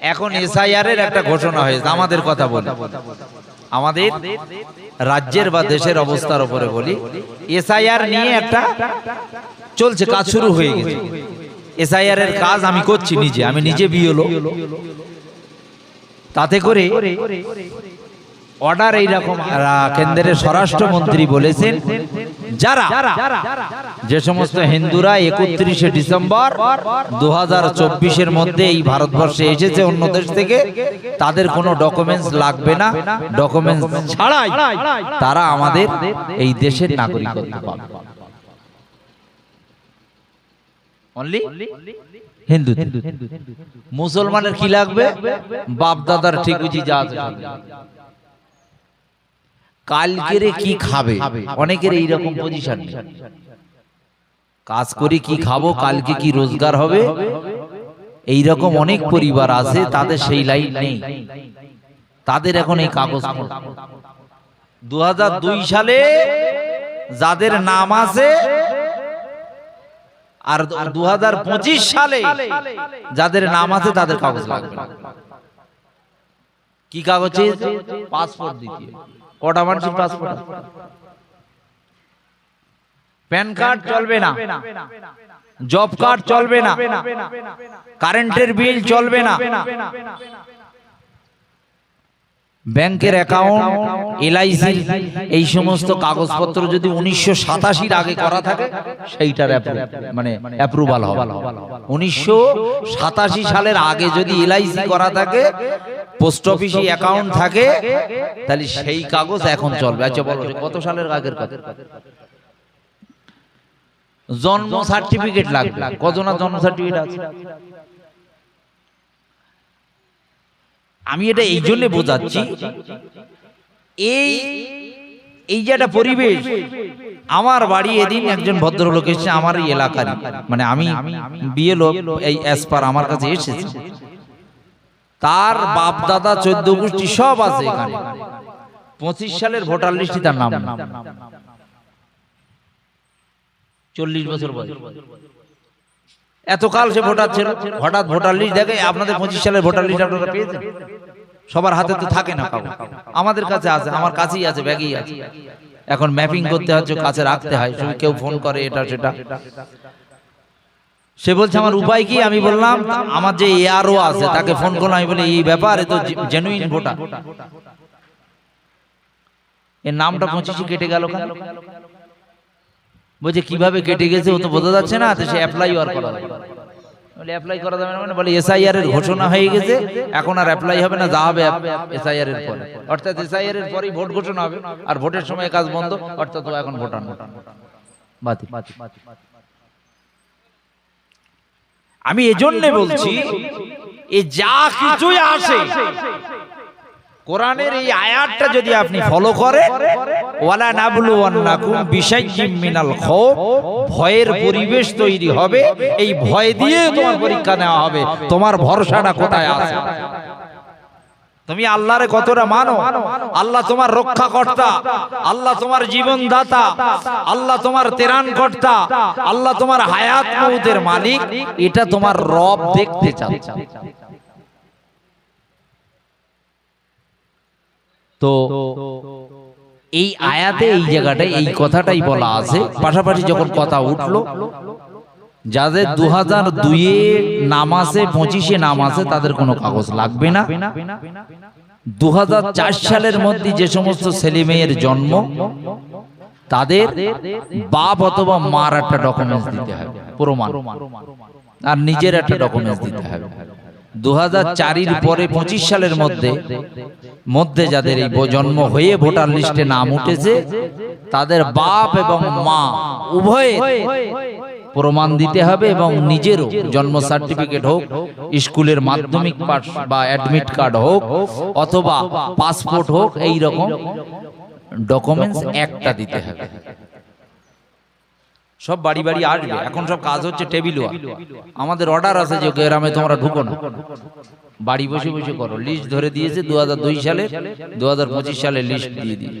এখন এসআইআর এর একটা ঘোষণা হয়েছে। আমাদের কথা বলি। আমাদের রাজ্যের বা দেশের অবস্থার উপরে বলি। এসআইআর নিয়ে একটা চলছে কাজ শুরু হয়ে গেছে। এসআইআর এর কাজ আমি করছি নিজে। আমি নিজে। বিয়েলো তাতে করে অর্ডার এইরকম কেন্দ্রের স্বরাষ্ট্রমন্ত্রী বলেছেন, যারা যে সমস্ত হিন্দুরা একত্রিশে ডিসেম্বর দু হাজার মধ্যে এই ভারতবর্ষে এসেছে অন্য দেশ থেকে, তাদের কোনো ডকুমেন্টস লাগবে না। ডকুমেন্টস ছাড়াই তারা আমাদের এই দেশের হিন্দু মুসলমানের কি লাগবে? বাপ দাদার ঠিক যা। কালকেরে কি খাবে? অনেকের এইরকম পজিশন কাজ করে কি খাব? কালকে কি রোজগার হবে? এইরকম অনেক পরিবার আছে তাদের সেই লাইন নেই। তাদের এখন এই কাগজ দু সালে যাদের নাম আছে আর দু হাজার পঁচিশ সালে যাদের নাম আছে তাদের কাগজ লাগবে। কি কাগজ পাসপোর্ট দিতে কটা মানুষের পাসপোর্ট প্যান কার্ড চলবে না। জব কার্ড চলবে না। কারেন্টের বিল চলবে না। ব্যাংকের অ্যাকাউন্ট এলআইসি এই সমস্ত কাগজপত্র যদি উনিশশো সাতাশির আগে করা থাকে সেইটার মানে অ্যাপ্রুভাল হবে। উনিশশো সাতাশি সালের আগে যদি এলআইসি করা থাকে পোস্ট অফিসে অ্যাকাউন্ট থাকে তাহলে সেই কাগজ এখন চলবে। আচ্ছা বলো কত সালের আগের কথা? জন্ম সার্টিফিকেট লাগবে। কজনের জন্ম সার্টিফিকেট আছে? আমি এটা এই জন্য বোঝাচ্ছি এই এই যে একটা পরিবেশ আমার বাড়ি এদিন একজন ভদ্রলোক এসেছে আমার এই এলাকার মানে আমি বিয়ে লোক এই অ্যাসপার আমার কাছে এসেছে। তার বাপ দাদা চোদ্দ গোষ্ঠী সব আছে এখানে। পঁচিশ সালের ভোটার লিস্টে তার নাম। চল্লিশ বছর বয়স। এতকাল সে ভোটার ছিল। হঠাৎ ভোটার লিস্ট দেখে আপনাদের পঁচিশ সালের ভোটার লিস্ট আপনারা পেয়েছেন? সবার হাতে তো থাকে না কাউ আমাদের কাছে আছে আমার কাছেই আছে ব্যাগেই আছে। এখন ম্যাপিং করতে হচ্ছে কাছে রাখতে হয়। কেউ ফোন করে এটা সেটা। সে বলছে আমার উপায় কি? আমি বললাম আমার যে এআরও আছে তাকে ফোন করলাম আমি বলি এই ব্যাপার তো জেনুইন ভোটার। এর নামটা পঁচিশে কেটে গেল বলছে কীভাবে কেটে গেছে? ও তো বোঝা যাচ্ছে না তো সে অ্যাপ্লাই আর করা যাবে বলে অ্যাপ্লাই করা যাবে না মানে বলে এসআইআর এর ঘোষণা হয়ে গেছে এখন আর অ্যাপ্লাই হবে না যা হবে এসআইআর এর পরে। অর্থাৎ এসআইআর এর পরেই ভোট ঘোষণা হবে আর ভোটের সময় কাজ বন্ধ অর্থাৎ ও এখন ভোটার না। বাতিল। আমি এজন্য বলছি এই যা কিছুই আসে কোরআনের এই আয়াতটা যদি আপনি ফলো করেন ওয়ালা নাবলু ওয়ান্নাকুম বিশাইয়্যিম মিনাল খাউফ ভয়ের পরিবেশ তৈরি হবে এই ভয় দিয়ে তোমার পরীক্ষা নেওয়া হবে তোমার ভরসাটা কোথায় আছে? তুমি আল্লাহরে কতটা মানো। আল্লাহ তোমার রক্ষা কর্তা আল্লাহ তোমার জীবন দাতা আল্লাহ তোমার তেরান কর্তা আল্লাহ তোমার হায়াত মৌতের মালিক। এটা তোমার রব দেখতে চাচ্ছে তো এই আয়াতে এই জায়গাটায় এই কথাটাই বলা আছে। পাশাপাশি যখন কথা উঠল যাদের দু হাজার দুইয়ে নাম আছে পঁচিশে নাম আছে তাদের কোনো কাগজ লাগবে না। দুহাজার চার সালের মধ্যে যে সমস্ত ছেলে মেয়ের জন্ম তাদের বাপ অথবা মার একটা ডকুমেন্টস দিতে হবে প্রমাণ। আর নিজের একটা ডকুমেন্টস দিতে হবে। দু হাজার চারির পরে পঁচিশ সালের মধ্যে মধ্যে যাদের এই জন্ম হয়ে ভোটার লিস্টে নাম উঠেছে তাদের বাপ এবং মা উভয়ে প্রমাণ দিতে হবে এবং নিজেরও জন্ম সার্টিফিকেট হোক, স্কুলের মাধ্যমিক পাস বা অ্যাডমিট কার্ড হোক, অথবা পাসপোর্ট হোক এই রকম ডকুমেন্টস একটা দিতে হবে। সব বাড়ি বাড়ি আসবে। এখন সব কাজ হচ্ছে টেবিল আমাদের অর্ডার আছে যে গ্রামে তোমরা ঢুকো না। বাড়ি বসে বসে করো। লিস্ট ধরে দিয়েছে দু হাজার দুই সালে দু হাজার পঁচিশ সালে লিস্ট দিয়ে দিয়ে